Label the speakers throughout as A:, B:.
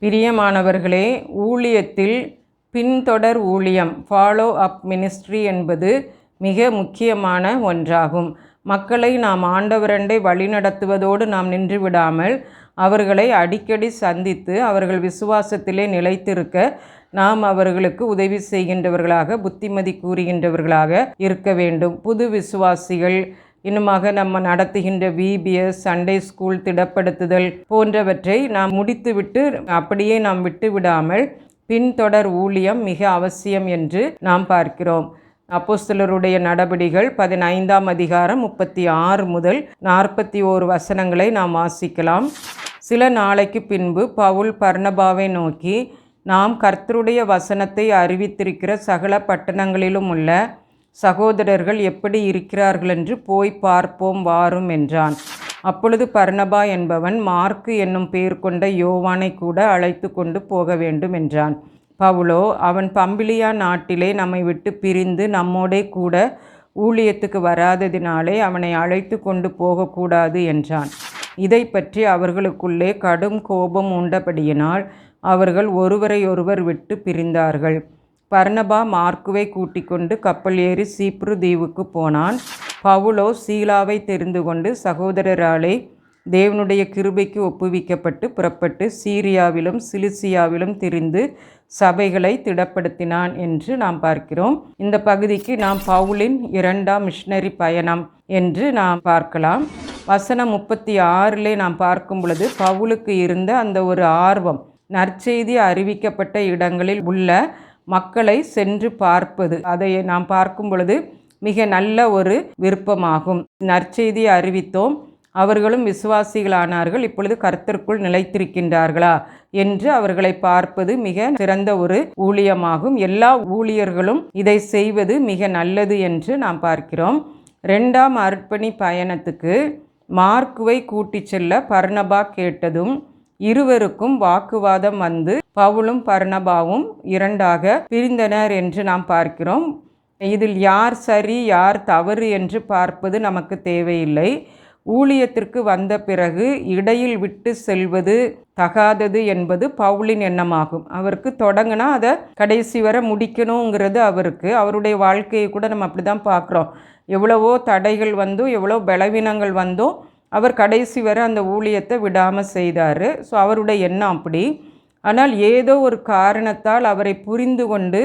A: பிரியமானவர்களே ஊழியத்தில் பின்தொடர் ஊழியம் ஃபாலோ அப் மினிஸ்ட்ரி என்பது மிக முக்கியமான ஒன்றாகும். மக்களை நாம் ஆண்டவரண்டை வழிநடத்துவதோடு நாம் நின்று விடாமல் அவர்களை அடிக்கடி சந்தித்து அவர்கள் விசுவாசத்திலே நிலைத்திருக்க நாம் அவர்களுக்கு உதவி செய்கின்றவர்களாக புத்திமதி கூறுகின்றவர்களாக இருக்க வேண்டும். புது விசுவாசிகள் இன்னுமாக நம்ம நடத்துகின்ற விபிஎஸ் சண்டே ஸ்கூல் திடப்படுத்துதல் போன்றவற்றை நாம் முடித்துவிட்டு அப்படியே நாம் விட்டு விடாமல் பின்தொடர் ஊழியம் மிக அவசியம் என்று நாம் பார்க்கிறோம். அப்போஸ்தலருடைய நடபடிகள் பதினைந்தாம் அதிகாரம் முப்பத்தி ஆறு முதல் நாற்பத்தி ஓரு வசனங்களை நாம் வாசிக்கலாம். சில நாளைக்கு பின்பு பவுல் பர்ணபாவை நோக்கி நாம் கர்த்தருடைய வசனத்தை அறிவித்திருக்கிற சகல பட்டணங்களிலும் உள்ள சகோதரர்கள் எப்படி இருக்கிறார்கள் என்று போய் பார்ப்போம் வாரும் என்றான். அப்பொழுது பர்ணபா என்பவன் மார்க்கு என்னும் பெயர் கொண்ட யோவானை கூட அழைத்து கொண்டு போக வேண்டும் என்றான். பவுலோ அவன் பம்பிலியா நாட்டிலே நம்மை விட்டு பிரிந்து நம்மோடே கூட ஊழியத்துக்கு வராததினாலே அவனை அழைத்து கொண்டு போகக்கூடாது என்றான். இதை பற்றி அவர்களுக்குள்ளே கடும் கோபம் உண்டபடியினால் அவர்கள் ஒருவரையொருவர் விட்டு பிரிந்தார்கள். பர்ணபா மார்க்குவை கூட்டிக் கொண்டு கப்பல் ஏறி சீப்ரு தீவுக்கு போனான். பவுலோ சீலாவை தெரிந்து கொண்டு சகோதரராலே தேவனுடைய கிருபைக்கு ஒப்புவிக்கப்பட்டு புறப்பட்டு சீரியாவிலும் சிலிசியாவிலும் திரிந்து சபைகளை திடப்படுத்தினான் என்று நாம் பார்க்கிறோம். இந்த பகுதிக்கு நாம் பவுலின் இரண்டாம் மிஷினரி பயணம் என்று நாம் பார்க்கலாம். வசனம் முப்பத்தி ஆறிலே நாம் பார்க்கும் பொழுது பவுலுக்கு இருந்த அந்த ஒரு ஆர்வம் நற்செய்தி அறிவிக்கப்பட்ட இடங்களில் உள்ள மக்களை சென்று பார்ப்பது. அதை நாம் பார்க்கும் பொழுது மிக நல்ல ஒரு விருப்பமாகும். நற்செய்தி அறிவித்தோம். அவர்களும் விசுவாசிகளானார்கள். இப்பொழுது கர்த்தருக்குள் நிலைத்திருக்கின்றார்களா என்று அவர்களை பார்ப்பது மிக சிறந்த ஒரு ஊழியமாகும். எல்லா ஊழியர்களும் இதை செய்வது மிக நல்லது என்று நாம் பார்க்கிறோம். ரெண்டாம் அர்ப்பணி பயணத்துக்கு மார்க்குவை கூட்டிச் செல்ல பர்ணபா கேட்டதும் இருவருக்கும் வாக்குவாதம் வந்து பவுலும் பர்ணபாவும் இரண்டாக பிரிந்தனர் என்று நாம் பார்க்கிறோம். இதில் யார் சரி யார் தவறு என்று பார்ப்பது நமக்கு தேவையில்லை. ஊழியத்திற்கு வந்த பிறகு இடையில் விட்டு செல்வது தகாதது என்பது பவுலின் எண்ணமாகும். அவருக்கு தொடங்கினா அதை கடைசி வரை முடிக்கணுங்கிறது அவருக்கு. அவருடைய வாழ்க்கையை கூட நம்ம அப்படி தான் பார்க்குறோம். எவ்வளவோ தடைகள் வந்தும் எவ்வளோ பலவீனங்கள் வந்தும் அவர் கடைசி வரை அந்த ஊழியத்தை விடாமல் செய்தார். ஸோ அவருடைய எண்ணம் அப்படி. ஆனால் ஏதோ ஒரு காரணத்தால் அவரை புரிந்து கொண்டு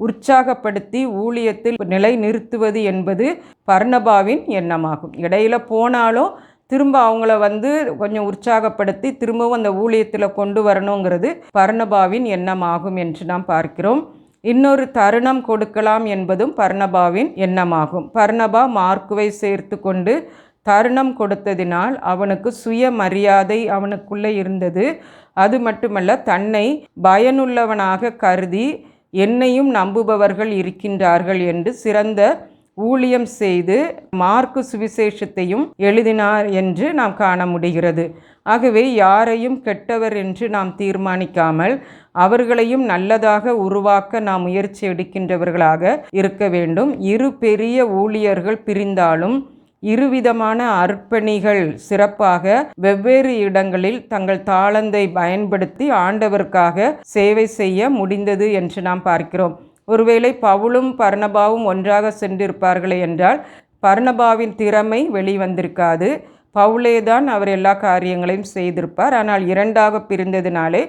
A: உற்சாகப்படுத்தி ஊழியத்தில் நிலை நிறுத்துவது என்பது பர்ணபாவின் எண்ணமாகும். இடையில போனாலும் திரும்ப அவங்கள வந்து கொஞ்சம் உற்சாகப்படுத்தி திரும்பவும் அந்த ஊழியத்தில் கொண்டு வரணுங்கிறது பர்ணபாவின் எண்ணமாகும் என்று நாம் பார்க்கிறோம். இன்னொரு தருணம் கொடுக்கலாம் என்பதும் பர்ணபாவின் எண்ணமாகும். பர்ணபா மார்க்குவை சேர்த்து கொண்டு தருணம் கொடுத்ததினால் அவனுக்கு சுய மரியாதை அவனுக்குள்ளே இருந்தது. அது மட்டுமல்ல தன்னை பயனுள்ளவனாக கருதி என்னையும் நம்புபவர்கள் இருக்கின்றார்கள் என்று சிறந்த ஊழியம் செய்து மார்க்கு சுவிசேஷத்தையும் எழுதினார் என்று நாம் காண முடிகிறது. ஆகவே யாரையும் கெட்டவர் என்று நாம் தீர்மானிக்காமல் அவர்களையும் நல்லதாக உருவாக்க நாம் முயற்சி எடுக்கின்றவர்களாக இருக்க வேண்டும். இரு பெரிய ஊழியர்கள் பிரிந்தாலும் இருவிதமான அர்ப்பணிகள் சிறப்பாக வெவ்வேறு இடங்களில் தங்கள் தாளந்தை பயன்படுத்தி ஆண்டவருக்காக சேவை செய்ய முடிந்தது என்று நாம் பார்க்கிறோம். ஒருவேளை பவுலும் பர்ணபாவும் ஒன்றாக சென்றிருப்பார்களே என்றால் பர்ணபாவின் திறமை வெளிவந்திருக்காது. பவுலே தான் அவர் எல்லா காரியங்களையும் செய்திருப்பார். ஆனால் இரண்டாக பிரிந்ததினாலே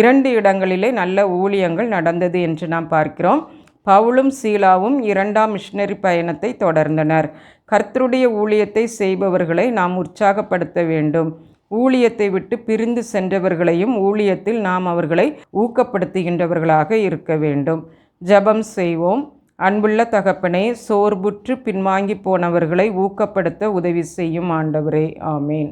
A: இரண்டு இடங்களிலே நல்ல ஊழியங்கள் நடந்தது என்று நாம் பார்க்கிறோம். பவுலும் சீலாவும் இரண்டாம் மிஷினரி பயணத்தை தொடர்ந்தனர். கர்த்தருடைய ஊழியத்தை செய்பவர்களை நாம் உற்சாகப்படுத்த வேண்டும். ஊழியத்தை விட்டு பிரிந்து சென்றவர்களையும் ஊழியத்தில் நாம் அவர்களை ஊக்கப்படுத்துகின்றவர்களாக இருக்க வேண்டும். ஜபம் செய்வோம். அன்புள்ள தகப்பனே சோர்புற்று பின்வாங்கி போனவர்களை ஊக்கப்படுத்த உதவி செய்யும் ஆண்டவரே. ஆமேன்.